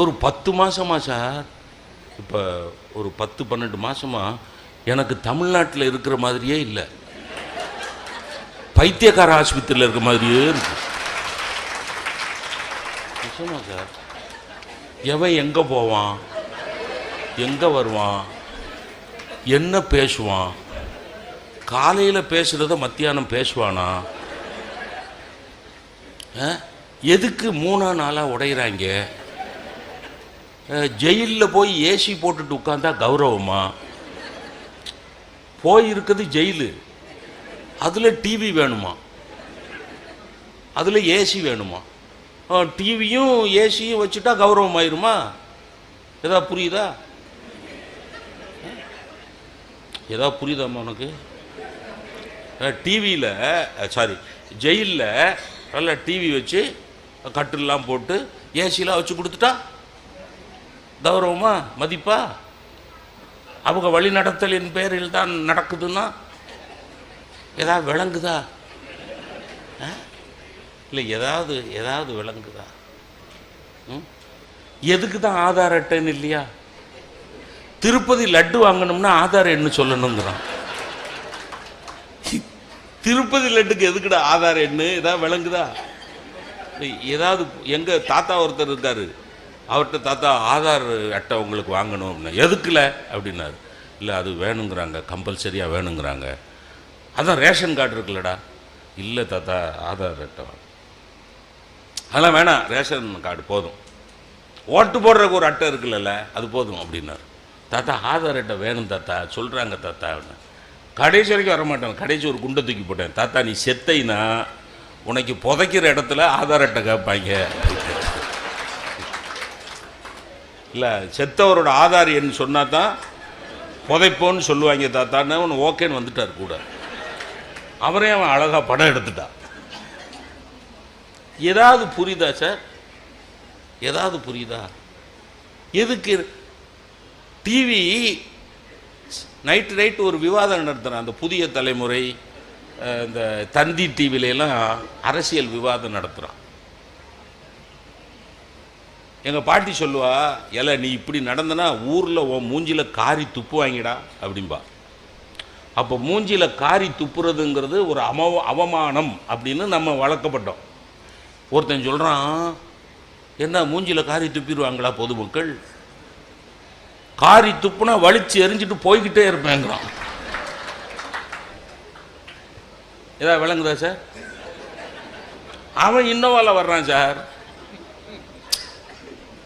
ஒரு பத்து மாதமா சார். இப்போ ஒரு பத்து பன்னெண்டு மாதமாக எனக்கு தமிழ்நாட்டில் இருக்கிற மாதிரியே இல்லை. பைத்தியக்கார ஆஸ்பத்திரியில் இருக்கிற மாதிரியே இருக்கு. நிச்சயமா சார். எவன் எங்கே போவான்? எங்கே வருவான்? என்ன பேசுவான்? காலையில் பேசுகிறத மத்தியானம் பேசுவானா? எதுக்கு மூணா நாளாக உடையிறாங்க? ஜெயிலில் போய் ஏசி போட்டுட்டு உட்காந்தா கௌரவமா? போயிருக்குது ஜெயிலு. அதில் டிவி வேணுமா? அதில் ஏசி வேணுமா? டிவியும் ஏசியும் வச்சுட்டா கௌரவம் ஆயிருமா ஏதா புரியுதா? ஏதா புரியுதாம்மா உனக்கு? டிவியில் சாரி ஜெயிலில் நல்லா டிவி வச்சு கட்டிலெலாம் போட்டு ஏசிலாம் வச்சு கொடுத்துட்டா? கௌரவமா? மதிப்பா? அவங்க வழி நடத்தலின் பேரில் தான் நடக்குதுன்னா? ஏதாவது விளங்குதா? ஆ? இல்லை ஏதாவது ஏதாவது விளங்குதா? ம்? எதுக்கு தான் ஆதார் அட்டைன்னு இல்லையா? திருப்பதி லட்டு வாங்கணும்னா ஆதார் எண்ணு சொல்லணுங்கிறான். திருப்பதி லட்டுக்கு எதுக்குடா ஆதார் எண்ணு? ஏதாவது விளங்குதா? ஏதாவது எங்க தாத்தா ஒருத்தர் இருக்காரு. அவர்கிட்ட தாத்தா ஆதார் அட்டை உங்களுக்கு வாங்கணும் அப்படின்னா எதுக்குல? அப்படின்னாரு. இல்லை அது வேணுங்கிறாங்க கம்பல்சரியாக வேணுங்கிறாங்க. அதான் ரேஷன் கார்டு இருக்குல்லடா. இல்லை தாத்தா ஆதார் அட்டை அதெல்லாம் வேணாம் ரேஷன் கார்டு போதும். ஓட்டு போடுறதுக்கு ஒரு அட்டை இருக்குல்லல அது போதும் அப்படின்னாரு. தாத்தா ஆதார் அட்டை வேணும் தாத்தா. சொல்கிறாங்க தாத்தா. அப்படின்னு கடைசி வரைக்கும் வர மாட்டேன் கடைசி ஒரு குண்டை தூக்கி போட்டேன். தாத்தா நீ செத்தைனா உனக்கு புதைக்கிற இடத்துல ஆதார் அட்டை கேட்பாங்க. இல்லை செத்தவரோட ஆதார் எண் சொன்னால் தான் புதைப்போன்னு சொல்லுவாங்க தாத்தான்னு ஒன்று ஓகேன்னு வந்துட்டார் கூட. அவரே அவன் அழகாக படம் எடுத்துட்டான் ஏதாவது புரியுதா சார்? ஏதாவது புரியுதா? எதுக்கு? டிவி நைட்டு நைட்டு ஒரு விவாதம் நடத்துகிறேன் அந்த புதிய தலைமுறை இந்த தந்தி டிவிலெலாம் எல்லாம் அரசியல் விவாதம் நடத்துகிறான் எங்கள் பாட்டி சொல்லுவா எல நீ இப்படி நடந்தனா ஊரில் உன் மூஞ்சியில் காரி துப்பு வாங்கிடா அப்படிம்பா. அப்போ மூஞ்சியில் காரி துப்புறதுங்கிறது ஒரு அம அவமானம் அப்படின்னு நம்ம வளர்க்கப்பட்டோம். ஒருத்தன் சொல்கிறான் என்ன மூஞ்சியில் காரி துப்பிடுவாங்களா பொதுமக்கள்? காரி துப்புனா வலிச்சு எரிஞ்சிட்டு போய்கிட்டே இருப்பேங்கிறான். ஏதாவது விளங்குதா சார்? அவன் இன்னோவால வர்றான் சார்.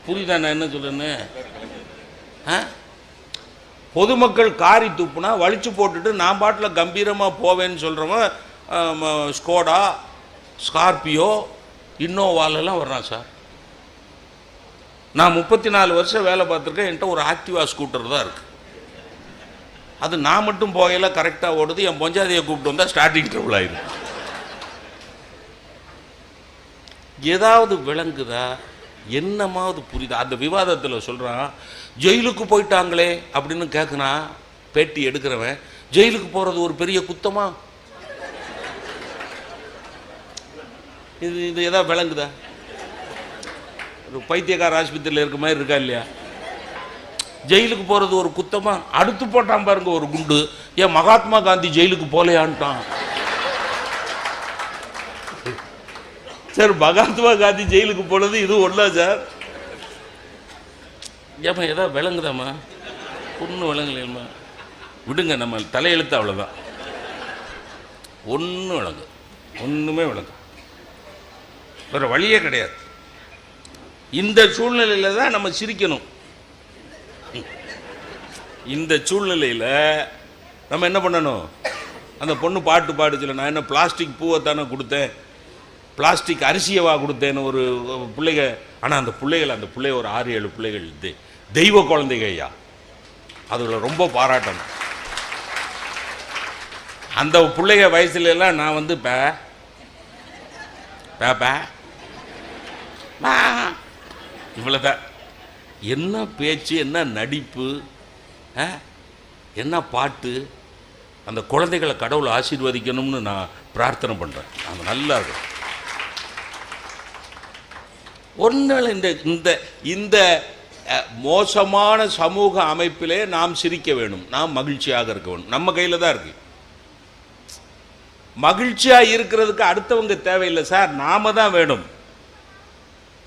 புரியுதா நான் என்ன சொல்லுன்னு? ஆ? பொதுமக்கள் காரி துப்புனா வலிச்சு போட்டுட்டு நான் பாட்டில் கம்பீரமாக போவேன்னு சொல்கிறவன் ஸ்கோடா ஸ்கார்பியோ இன்னோவாலெல்லாம் வர்றான் சார். நான் முப்பத்தி நாலு வருஷம் வேலை பார்த்துருக்கேன் என்கிட்ட ஒரு ஆக்டிவா ஸ்கூட்டர் தான் இருக்குது அது நான் மட்டும் போகையில் கரெக்டாக ஓடுது என் பொஞ்சாதியை கூப்பிட்டு வந்தால் ஸ்டார்டிங் ட்ரபிள் ஆயிடும் ஏதாவது விளங்குதா? என்னமாவது புரியுது அந்த விவாதத்தில் சொல்கிறான் ஜெயிலுக்கு போயிட்டாங்களே அப்படின்னு கேட்குறான் பேட்டி எடுக்கிறவன் ஜெயிலுக்கு போகிறது ஒரு பெரிய குத்தமா? இது இது எதா விளங்குதா? ஒரு பைத்தியக்கார ஆஸ்பத்திரியில் இருக்க மாதிரி இருக்கா இல்லையா? ஜெயிலுக்கு போகிறது ஒரு குத்தமா? அடுத்து போட்டான் பாருங்க ஒரு குண்டு. ஏன் மகாத்மா காந்தி ஜெயிலுக்கு போலையான்ட்டான். சார் மகாத்மா காந்தி ஜெயிலுக்கு போனது இது ஒன்றா சார். ஏம்மா ஏதாவது விளங்குதாம்மா? ஒன்றும் விளங்கலையம்மா. விடுங்க நம்ம தலையெழுத்து அவ்வளோதான் ஒன்றும் விளங்கு. ஒன்றுமே விளங்கு. வேறு வழியே கிடையாது. இந்த சூழ்நிலையில் தான் நம்ம சிரிக்கணும். இந்த சூழ்நிலையில் நம்ம என்ன பண்ணணும்? அந்த பொண்ணு பாட்டு பாடுச்சுல நான் என்ன பிளாஸ்டிக் பூவை தானே கொடுத்தேன்? பிளாஸ்டிக் அரிசியவா கொடுத்தேன்னு ஒரு பிள்ளைக ஆனால் அந்த பிள்ளைகள் அந்த பிள்ளை ஒரு ஆறு ஏழு பிள்ளைகள் தெ- தெய்வ குழந்தைங்க ஐயா. அதில் ரொம்ப பாராட்டணும் அந்த பிள்ளைங்க வயசுலலாம் நான் வந்து பே பே பே என்ன பேச்சு என்ன நடிப்பு ஆ? என்ன பாட்டு? அந்த குழந்தைகளை கடவுள் ஆசீர்வதிக்கணும்னு நான் பிரார்த்தனை பண்ணுறேன் அது நல்லா இருக்கும். ஒன்றும் இந்த இந்த இந்த மோசமான சமூக அமைப்பிலே நாம் சிரிக்க வேணும். நாம் மகிழ்ச்சியாக இருக்க வேணும். நம்ம கையில் தான் இருக்கு. மகிழ்ச்சியாக இருக்கிறதுக்கு அடுத்தவங்க தேவையில்லை சார். நாம தான் வேணும்.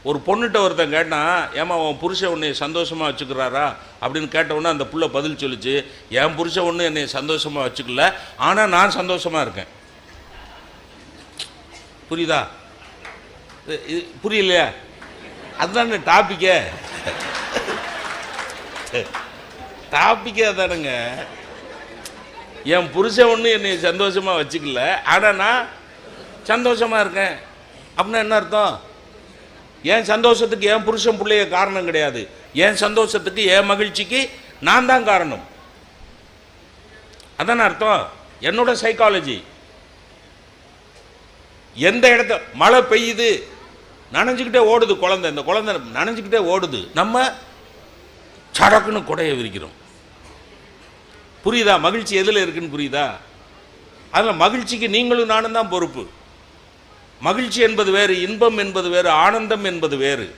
ஒரு பொண்ணுகிட்ட ஒருத்தன் கேட்டான் ஏமா உன் புருஷன் உன்னை சந்தோஷமாக வச்சுக்கிறாரா? அப்படின்னு கேட்டவுடனே அந்த புள்ள பதில் சொல்லிச்சு என் புருஷன் ஒன்று என்னை சந்தோஷமாக வச்சுக்கல. ஆனால் நான் சந்தோஷமாக இருக்கேன். புரியுதா? இது புரியலையா? அதுதானே டாப்பிக்கே டாப்பிக்கே அதானுங்க. என் புருஷன் ஒன்றும் என்னை சந்தோஷமாக வச்சுக்கல. ஆனால் நான் சந்தோஷமாக இருக்கேன். அப்படின்னா என்ன அர்த்தம்? என் சந்தோஷத்துக்கு என் புருஷன் பிள்ளைய காரணம் கிடையாது. என் சந்தோஷத்துக்கு என் மகிழ்ச்சிக்கு நான் தான் காரணம். அதானே அர்த்தம்? என்னோட சைக்காலஜி எந்த இடத்த மழை பெய்யுது நனைஞ்சுக்கிட்டே ஓடுது குழந்தை. இந்த குழந்தை நனைஞ்சுக்கிட்டே ஓடுது. நம்ம சடக்குன்னு குடையை விரிக்கிறோம். புரியுதா? மகிழ்ச்சி எதில் இருக்குன்னு புரியுதா? அதில் மகிழ்ச்சிக்கு நீங்களும் நானும் தான் பொறுப்பு. மகிழ்ச்சி என்பது வேறு இன்பம் என்பது வேறு ஆனந்தம் என்பது வேறு.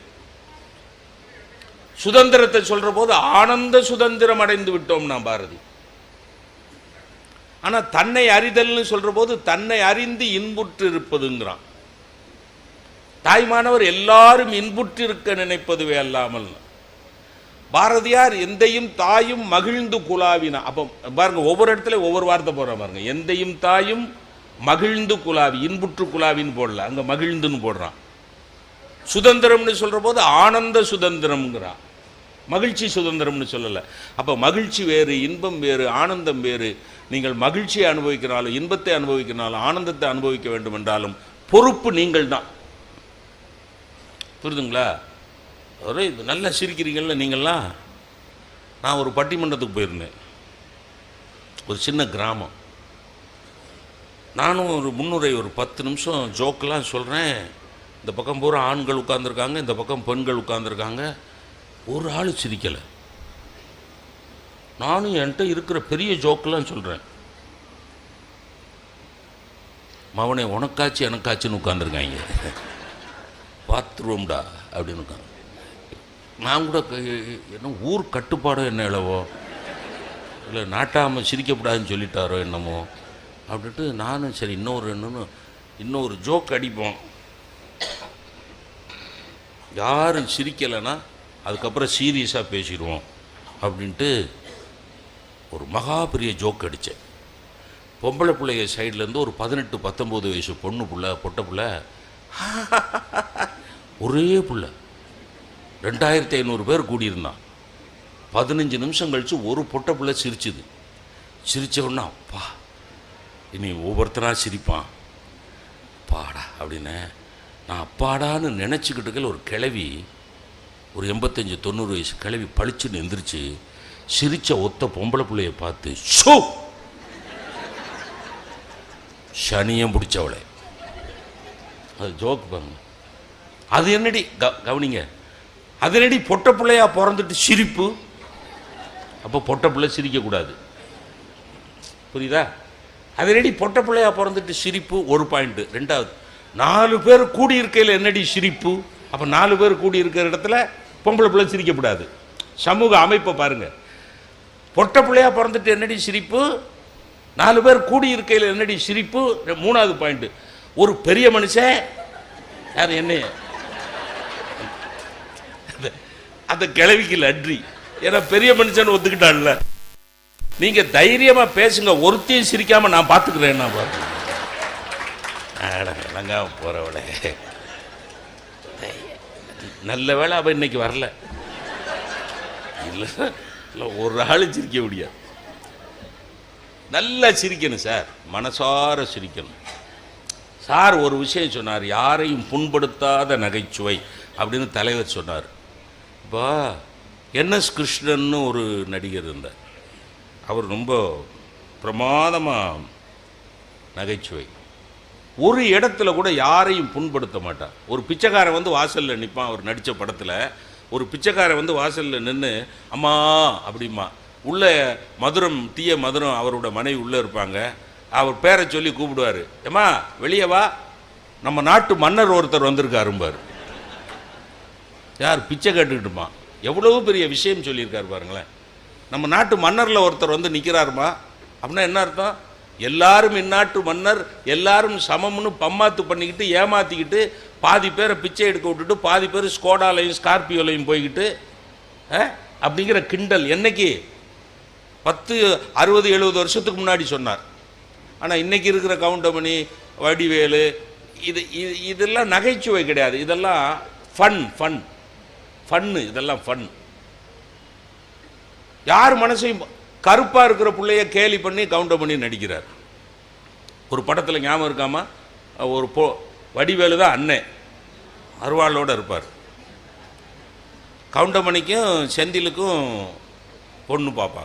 சுதந்திரத்தை சொல்கிற போது ஆனந்த சுதந்திரம் அடைந்து விட்டோம் நான் பாரதி. ஆனால் தன்னை அறிதல்னு சொல்கிற போது தன்னை அறிந்து இன்புற்று இருப்பதுங்கிறான் தாய்மானவர் எல்லாரும் இன்புற்று இருக்க நினைப்பதுவே அல்லாமல். பாரதியார் எந்தையும் தாயும் மகிழ்ந்து குலாவினா அப்போ பாருங்க ஒவ்வொரு இடத்துல ஒவ்வொரு வார்த்தை போடுற பாருங்க. எந்தையும் தாயும் மகிழ்ந்து குலாவி இன்புற்று குலாவின்னு போடல. அங்கே மகிழ்ந்துன்னு போடுறான். சுதந்திரம்னு சொல்கிற போது ஆனந்த சுதந்திரம்ங்கிறான். மகிழ்ச்சி சுதந்திரம்னு சொல்லலை. அப்போ மகிழ்ச்சி வேறு இன்பம் வேறு ஆனந்தம் வேறு. நீங்கள் மகிழ்ச்சியை அனுபவிக்கிறாலும் இன்பத்தை அனுபவிக்கிறாலும் ஆனந்தத்தை அனுபவிக்க வேண்டும் என்றாலும் பொறுப்பு நீங்கள் தான் புரியுதுங்களா ஒரு இது நல்லா சிரிக்கிறீங்கள்ல நீங்கள்லாம்? நான் ஒரு பட்டிமன்றத்துக்கு போயிருந்தேன். ஒரு சின்ன கிராமம். நானும் ஒரு முன்னுரை ஒரு பத்து நிமிஷம் ஜோக்கெலாம் சொல்கிறேன் இந்த பக்கம் பூரா ஆண்கள் உட்காந்துருக்காங்க இந்த பக்கம் பெண்கள் உட்காந்துருக்காங்க ஒரு ஆள் சிரிக்கலை. நானும் என்கிட்ட இருக்கிற பெரிய ஜோக்கெலாம் சொல்கிறேன் மவனே உனக்காச்சு எனக்காச்சுன்னு உட்காந்துருக்காங்க பாத்ரூம்டா அப்படின்னு நான் கூட என்ன ஊர் கட்டுப்பாடோ என்ன இளவோ இல்லை நாட்டாமல் சிரிக்கக்கூடாதுன்னு சொல்லிட்டாரோ என்னமோ? அப்படின்ட்டு நானும் சரி இன்னொரு என்னன்னு இன்னொரு ஜோக் அடிப்போம். யாரும் சிரிக்கலைன்னா அதுக்கப்புறம் சீரியஸாக பேசிடுவோம் அப்படின்ட்டு ஒரு மகா பெரிய ஜோக் அடித்தேன். பொம்பளை பிள்ளைய சைட்லேருந்து ஒரு பதினெட்டு பத்தொம்போது வயசு பொண்ணு பிள்ளை பொட்டை பிள்ளை ஒரே புள்ள. ரெண்டாயிரத்தி ஐநூறு பேர் கூடியிருந்தான். பதினஞ்சு நிமிஷம் கழித்து ஒரு பொட்டை புள்ள சிரிச்சுது. சிரித்தவொன்னா அப்பா இனி ஒவ்வொருத்தராக சிரிப்பான். அப்பாடா அப்படின்னு நான் அப்பாடான்னு நினச்சிக்கிட்டு ஒரு கிழவி ஒரு எண்பத்தஞ்சு தொண்ணூறு வயசு கிழவி பளிச்சுன்னு எந்திரிச்சு சிரித்த ஒத்த பொம்பளை பிள்ளைய பார்த்து ஷோ! சனியம் பிடிச்சவளை அது ஜோக் பாருங்க. அது என்னடி? க- கவனிங்க. அது என்னடி? பொட்டை பிள்ளையா பிறந்துட்டு சிரிப்பு. அப்போ பொட்டை பிள்ளை சிரிக்கக்கூடாது புரியுதா? அது என்னடி? பொட்டை பிள்ளையா பிறந்துட்டு சிரிப்பு ஒரு பாயிண்ட். ரெண்டாவது நாலு பேர் கூடி இருக்கையில் என்னடி சிரிப்பு? அப்போ நாலு பேர் கூடி இருக்கிற இடத்துல பொம்பளை பிள்ளை சிரிக்கக்கூடாது சமூக அமைப்பை பாருங்கள் பொட்டை பிள்ளையா பிறந்துட்டு என்னடி சிரிப்பு? நாலு பேர் கூடி இருக்கையில் என்னடி சிரிப்பு? மூணாவது பாயிண்ட். ஒரு பெரிய மனுஷன் யார் என்ன அந்த- அந்த கிழவிக்கு நன்றி. ஏன்னா பெரிய மனுஷன் ஒத்துக்கிட்டான்ல. நீங்க தைரியமா பேசுங்க ஒருத்தையும் சிரிக்காம நான் பார்த்துக்கிறேன் நான் பாரு அட, போறவளே. நல்ல வேளை அவ இன்னைக்கு வரல. இல்லை இல்லை ஒரு ஆள் சிரிக்க முடியாது. நல்லா சிரிக்கணும் சார் மனசார சிரிக்கணும். சார் ஒரு விஷயம் சொன்னார் யாரையும் புண்படுத்தாத நகைச்சுவை அப்படின்னு தலைவர் சொன்னார். இப்போ என்எஸ் கிருஷ்ணன்னு ஒரு நடிகர் இருந்தார். அவர் ரொம்ப பிரமாதமாக நகைச்சுவை. ஒரு இடத்துல கூட யாரையும் புண்படுத்த மாட்டார். ஒரு பிச்சைக்காரன் வந்து வாசலில் நிற்பான் அவர் நடித்த படத்தில். ஒரு பிச்சைக்காரன் வந்து வாசலில் நின்று அம்மா அப்படிமா உள்ளே மதுரம் தீய மதுரம் அவரோட மனைவி உள்ளே இருப்பாங்க. அவர் பேரை சொல்லி கூப்பிடுவார். ஏம்மா வெளியே வா. நம்ம நாட்டு மன்னர் ஒருத்தர் வந்திருக்காரும்பார். யார் பிச்சை கேட்டுக்கிட்டுமா? எவ்வளவு பெரிய விஷயம் சொல்லியிருக்காரு பாருங்களேன். நம்ம நாட்டு மன்னரில் ஒருத்தர் வந்து நிற்கிறாருமா அப்படின்னா என்ன அர்த்தம்? எல்லாரும் இந்நாட்டு மன்னர் எல்லாரும் சமம்னு பம்மாத்து பண்ணிக்கிட்டு ஏமாற்றிக்கிட்டு பாதி பேரை பிச்சை எடுக்க விட்டுட்டு பாதி பேர் ஸ்கோடாலையும் ஸ்கார்பியோலையும் போய்கிட்டு அப்படிங்கிற கிண்டல். என்னைக்கு? பத்து அறுபது எழுபது வருஷத்துக்கு முன்னாடி சொன்னார். ஆனால் இன்னைக்கு இருக்கிற கவுண்டமணி வடிவேலு இது இது இதெல்லாம் நகைச்சுவை கிடையாது. இதெல்லாம் ஃபன் ஃபன் ஃபன்னு இதெல்லாம் ஃபன். யார் மனசையும் கருப்பாக இருக்கிற பிள்ளைய கேலி பண்ணி கவுண்டர் பண்ணி நடிக்கிறார். ஒரு படத்தில் ஞாபகம் இருக்காமா? ஒரு பொ வடிவேலு தான் அண்ணன் அருவாளோடு இருப்பார். கவுண்டமணிக்கும் செந்திலுக்கும் பொண்ணு பாப்பா.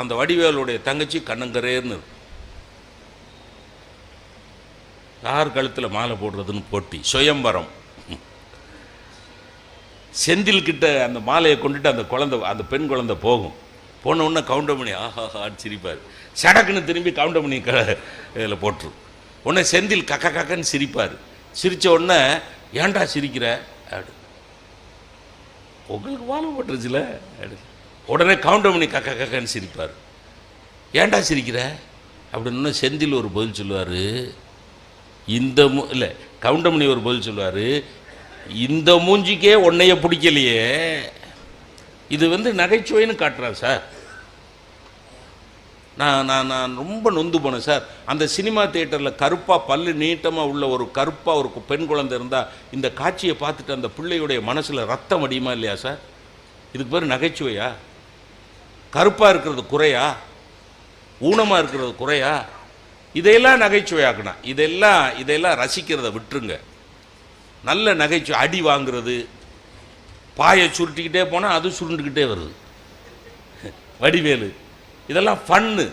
அந்த வடிவேலுடைய தங்கச்சி கண்ணங்கரேர்னு இருக்கும் யார் கழுத்தில் மாலை போடுறதுன்னு போட்டி சுயம்பரம். செந்தில் கிட்ட அந்த மாலையை கொண்டுட்டு அந்த குழந்தை அந்த பெண் குழந்தை போகும். போன உடனே கவுண்டமணி ஆஹாஹான்னு சிரிப்பார். சடக்குன்னு திரும்பி கவுண்டமணி க இதில் போட்டுரும் உடனே செந்தில் கக்க கக்கன்னு சிரிப்பார். சிரித்த உடனே ஏன்டா சிரிக்கிற? அப்படி உங்களுக்கு வாழ போட்டுருச்சுல? அப்படி உடனே கவுண்டமணி கக்க கக்கன்னு சிரிப்பார். ஏன்டா சிரிக்கிற? அப்படின்னு செந்தில் ஒரு பதில் சொல்லுவார். இந்த மு இல்லை கவுண்டமணி ஒரு பதில் சொல்லுவார். இந்த மூஞ்சிக்கே உன்னைய பிடிக்கலையே. இது வந்து நகைச்சுவைன்னு காட்டுறான் சார். நான் நான் நான் ரொம்ப நொந்து போனேன் சார். அந்த சினிமா தியேட்டரில் கருப்பாக பல்லு நீட்டமாக உள்ள ஒரு கருப்பாக ஒரு பெண் குழந்தை இருந்தால் இந்த காட்சியை பார்த்துட்டு அந்த பிள்ளையுடைய மனசில் ரத்தம் அடியுமா இல்லையா சார்? இதுக்கு பேர் நகைச்சுவையா? கருப்பாக இருக்கிறது குறையா? ஊனமாக இருக்கிறது குறையா? இதையெல்லாம் நகைச்சுவையாக்கணும் இதெல்லாம் இதெல்லாம் ரசிக்கிறத விட்டுருங்க. நல்ல நகைச்சுவை அடி வாங்குறது. பாயை சுருட்டிக்கிட்டே போனால் அது சுருண்டுக்கிட்டே வருது. வடிவேலு. இதெல்லாம் ஃபன்னு.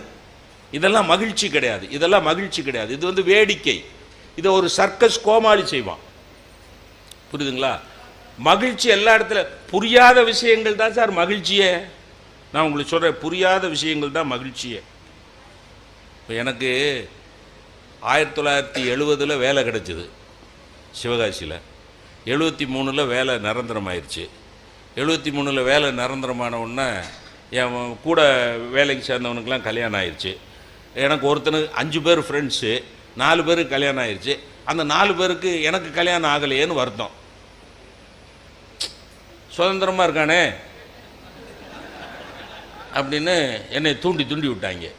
இதெல்லாம் மகிழ்ச்சி கிடையாது. இதெல்லாம் மகிழ்ச்சி கிடையாது. இது வந்து வேடிக்கை. இதை ஒரு சர்க்கஸ் கோமாளி செய்வான். புரியுதுங்களா? மகிழ்ச்சி எல்லா இடத்துல புரியாத விஷயங்கள் தான் சார் மகிழ்ச்சியே. நான் உங்களுக்கு சொல்கிறேன் புரியாத விஷயங்கள் தான் மகிழ்ச்சியே. இப்போ எனக்கு ஆயிரத்தி தொள்ளாயிரத்தி எழுபதில் வேலை கிடைச்சிது. சிவகாசியில். எழுபத்தி மூணில் வேலை நிரந்தரமாயிருச்சு. எழுபத்தி மூணில் வேலை நிரந்தரமான என் கூட வேலைக்கு சேர்ந்தவனுக்கெலாம் கல்யாணம் ஆயிடுச்சு எனக்கு ஒருத்தனுக்கு அஞ்சு பேர் ஃப்ரெண்ட்ஸு நாலு பேருக்கு கல்யாணம் ஆயிடுச்சு அந்த நாலு பேருக்கு எனக்கு கல்யாணம் ஆகலையேன்னு வருத்தம். சுதந்திரமாக இருக்கானே? அப்படின்னு என்னை தூண்டி தூண்டி விட்டாங்க.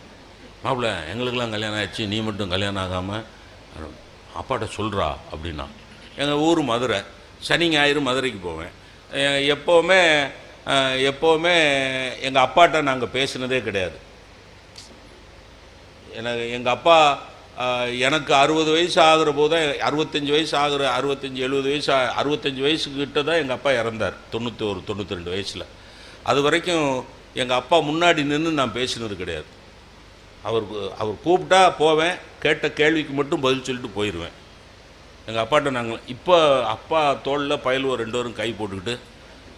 மாப்பிள்ள எங்களுக்கெல்லாம் கல்யாணம் ஆயிடுச்சு நீ மட்டும் கல்யாணம் ஆகாமல் அப்பாட்ட சொல்கிறா அப்படின்னா. எங்கள் ஊர் மதுரை. சனி ஞாயிறு மதுரைக்கு போவேன். எப்போவுமே எப்போவுமே எங்கள் அப்பாட்ட நாங்கள் பேசினதே கிடையாது. எனக்கு எங்கள் அப்பா எனக்கு அறுபது வயசு ஆகிற போது தான் அறுபத்தஞ்சி வயசு ஆகிற அறுபத்தஞ்சி எழுபது வயசு அறுபத்தஞ்சி வயசுக்கிட்ட தான் எங்கள் அப்பா இறந்தார். தொண்ணூற்றி ஒரு தொண்ணூற்றி ரெண்டு வயசில். அது வரைக்கும் எங்கள் அப்பா முன்னாடி நின்று நான் பேசினது கிடையாது. அவர் அவர் கூப்பிட்டா போவேன் கேட்ட கேள்விக்கு மட்டும் பதில் சொல்லிட்டு போயிடுவேன் எங்கள் அப்பாட்ட நாங்கள் இப்போ அப்பா தோளில் பயலுவ ரெண்டு பேரும் கை போட்டுக்கிட்டு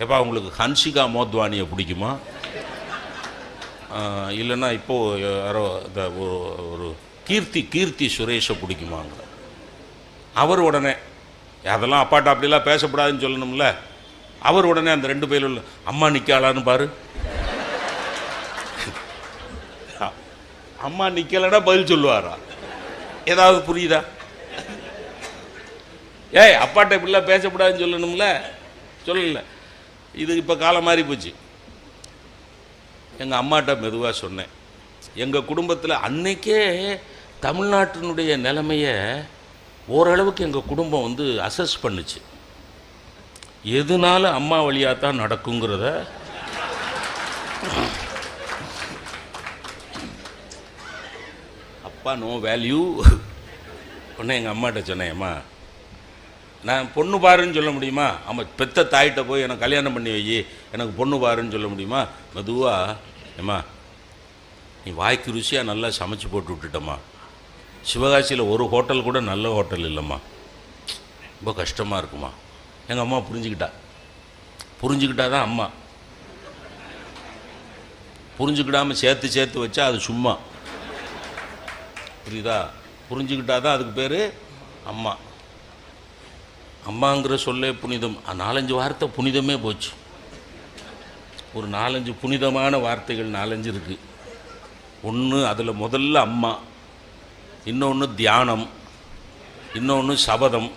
எப்பா உங்களுக்கு ஹன்சிகா மோத்வானியை பிடிக்குமா? இல்லைன்னா இப்போது யாரோ இந்த ஒரு ஒரு கீர்த்தி கீர்த்தி சுரேஷை பிடிக்குமாங்க. அவர் உடனே அதெல்லாம் அப்பாட்ட அப்படிலாம் பேசப்படாதுன்னு சொல்லணும்ல. அவர் உடனே அந்த ரெண்டு பேரும் அம்மா நிற்காளான்னு பாரு. அம்மா நிற்கலைன்னா பதில் சொல்லுவாரா? ஏதாவது புரியுதா? ஏய் அப்பாட்ட இப்படிலாம் பேசக்கூடாதுன்னு சொல்லணும்ல? சொல்லல. இது இப்போ காலம் மாறி போச்சு. எங்கள் அம்மாட்ட மெதுவாக சொன்னேன். எங்கள் குடும்பத்தில் அன்னைக்கே தமிழ்நாட்டினுடைய நிலைமையை ஓரளவுக்கு எங்கள் குடும்பம் வந்து அசஸ் பண்ணுச்சு. எதுனாலும் அம்மா வழியாக தான் நடக்குங்கிறத அப்பா நோ வேல்யூ ஒன்று எங்கள் அம்மாட்ட சொன்னேன் அம்மா நான் பொண்ணு பாருன்னு சொல்ல முடியுமா? ஆமாம் பெத்த தாயிட்ட போய் எனக்கு கல்யாணம் பண்ணி வை எனக்கு பொண்ணு பாருன்னு சொல்ல முடியுமா? மெதுவாக ஏம்மா நீ வாய்க்கு ருசியாக நல்லா சமைச்சு போட்டு விட்டுட்டம்மா. சிவகாசியில் ஒரு ஹோட்டல் கூட நல்ல ஹோட்டல் இல்லைம்மா. ரொம்ப கஷ்டமாக இருக்குமா எங்கள் அம்மா புரிஞ்சுக்கிட்டா. புரிஞ்சுக்கிட்டா தான் அம்மா. புரிஞ்சுக்கிடாமல் சேர்த்து சேர்த்து வச்சா அது சும்மா. புரியுதா? புரிஞ்சுக்கிட்டா தான் அதுக்கு பேர் அம்மா. அம்மாங்கிற சொல்லே புனிதம். நாலஞ்சு வார்த்தை புனிதமே போச்சு. ஒரு நாலஞ்சு புனிதமான வார்த்தைகள் நாலஞ்சு இருக்குது ஒன்று அதில் முதல்ல அம்மா இன்னொன்று தியானம் இன்னொன்று சபதம்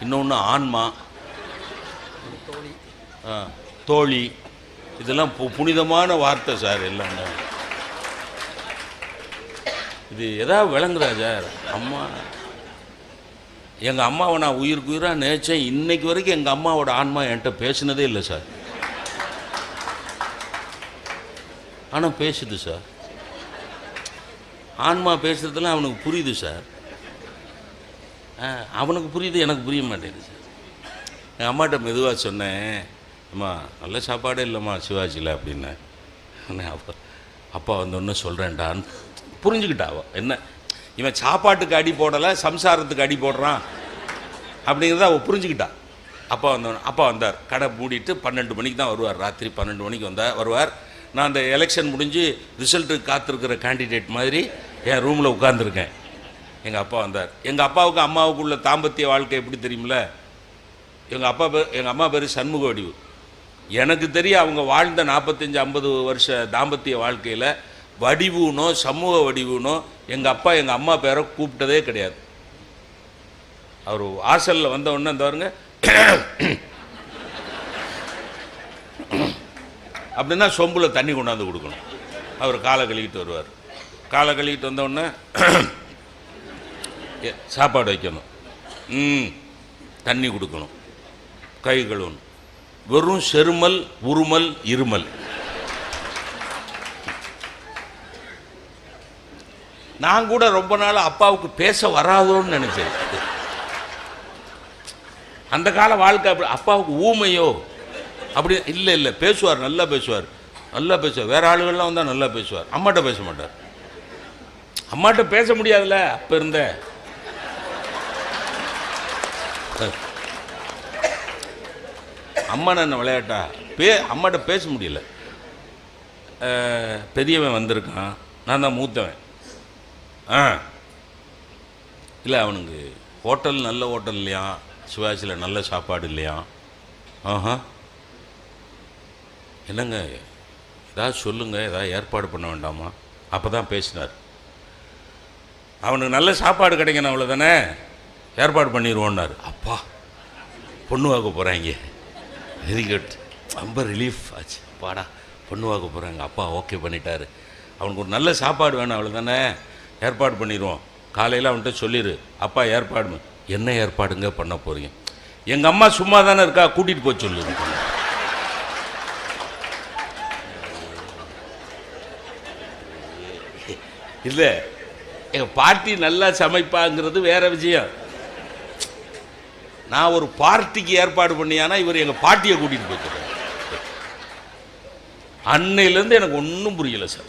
இன்னொன்று ஆன்மா ஆ, தோழி. இதெல்லாம் பு- புனிதமான வார்த்தை சார் எல்லாமே. இது எதாவது விளங்குதா சார்? அம்மா. எங்கள் அம்மாவை நான் உயிருக்கு உயிராக நினச்சேன். இன்னைக்கு வரைக்கும் எங்கள் அம்மாவோட ஆன்மா என்கிட்ட பேசினதே இல்லை சார். ஆனால் பேசுது சார். ஆன்மா பேசுறதுலாம் அவனுக்கு புரியுது சார். ஆ, அவனுக்கு புரியுது எனக்கு புரிய மாட்டேங்குது சார். என் அம்மாட்ட மெதுவாக சொன்னேன். அம்மா நல்ல சாப்பாடே இல்லைம்மா சிவாஜியில் அப்படின்னேன் அப்பா அப்பா வந்தோடனே சொல்கிறேன்டான்னு புரிஞ்சுக்கிட்டா என்ன? இவன் சாப்பாட்டுக்கு அடி போடலை சம்சாரத்துக்கு அடி போடுறான் அப்படிங்கிறத அவள் புரிஞ்சுக்கிட்டா அப்பா வந்தவன் அப்பா வந்தார். கடை மூடிட்டு பன்னெண்டு மணிக்கு தான் வருவார். ராத்திரி பன்னெண்டு மணிக்கு வந்தார் வருவார். நான் அந்த எலெக்ஷன் முடிஞ்சு ரிசல்ட்டுக்கு காத்திருக்கிற கேண்டிடேட் மாதிரி என் ரூமில் உட்காந்துருக்கேன் எங்கள் அப்பா வந்தார். எங்கள் அப்பாவுக்கு அம்மாவுக்கு உள்ள தாம்பத்திய வாழ்க்கை எப்படி தெரியுமில்ல எங்கள் அப்பா பேர் எங்கள் அம்மா பேர் சண்முக வடிவு எனக்கு தெரிய அவங்க வாழ்ந்த நாற்பத்தஞ்சு ஐம்பது வருஷ தாம்பத்திய வாழ்க்கையில் வடிவுனோ சமூக வடிவுனோ எங்கள் அப்பா எங்கள் அம்மா பேரை கூப்பிட்டதே கிடையாது. அவர் வாசலில் வந்த உடனே இந்த வருங்க அப்படின்னா சொம்பில் தண்ணி கொண்டாந்து கொடுக்கணும். அவர் காலை கழுவிட்டு வருவார். காலை கழுவிட்டு வந்தவுடனே சாப்பாடு வைக்கணும். ம் தண்ணி கொடுக்கணும். கை கழுவணும். வெறும் செருமல் உருமல் இருமல். நான் கூட ரொம்ப நாள் அப்பாவுக்கு பேச வராதோன்னு நினைச்சேன். அந்த கால வாழ்க்கை அப்படி அப்பாவுக்கு ஊமையோ? அப்படி இல்லை இல்லை பேசுவார் நல்லா பேசுவார். நல்லா பேசுவார். வேறு ஆளுகள்லாம் வந்தால் நல்லா பேசுவார். அம்மாட்ட பேச மாட்டார். அம்மாட்ட பேச முடியாதுல்ல அப்போ இருந்த. அம்மா என்ன விளையாட்டா? பே அம்மாட்ட பேச முடியல. பெரியவன் வந்திருக்கான். நான் தான் மூத்தவன். ஆ. இல்லை அவனுக்கு ஹோட்டல் நல்ல ஹோட்டல் இல்லையா? சிவாஜியில் நல்ல சாப்பாடு இல்லையா? ஆஹா. என்னங்க ஏதாவது சொல்லுங்கள் ஏதாவது ஏற்பாடு பண்ண வேண்டாமா? அப்போ தான் பேசினார். அவனுக்கு நல்ல சாப்பாடு கிடைக்கணும் அவ்வளோதானே ஏற்பாடு பண்ணிடுவோன்னார் அப்பா பொண்ணு வாக்க போகிறாங்க வெரி குட் ரொம்ப ரிலீஃப் ஆச்சு. பாடா பொண்ணு வாக்க போகிறாங்க அப்பா ஓகே பண்ணிட்டாரு. அவனுக்கு ஒரு நல்ல சாப்பாடு வேணும் அவ்வளோ தானே ஏற்பாடு பண்ணிடுவோம் காலையில் அவன்கிட்ட சொல்லிடு அப்பா ஏற்பாடு என்ன ஏற்பாடுங்க பண்ண போகிறீங்க எங்கள் அம்மா சும்மா தானே இருக்கா? கூட்டிகிட்டு போய் சொல்லுங்க இல்லை எங்கள் பாட்டி நல்லா சமைப்பாங்கிறது வேற விஷயம். நான் ஒரு பார்ட்டிக்கு ஏற்பாடு பண்ணியானா இவர் எங்கள் பாட்டியை கூட்டிகிட்டு போய்க்கிறார் அன்னையிலேருந்து எனக்கு ஒன்றும் புரியல சார்.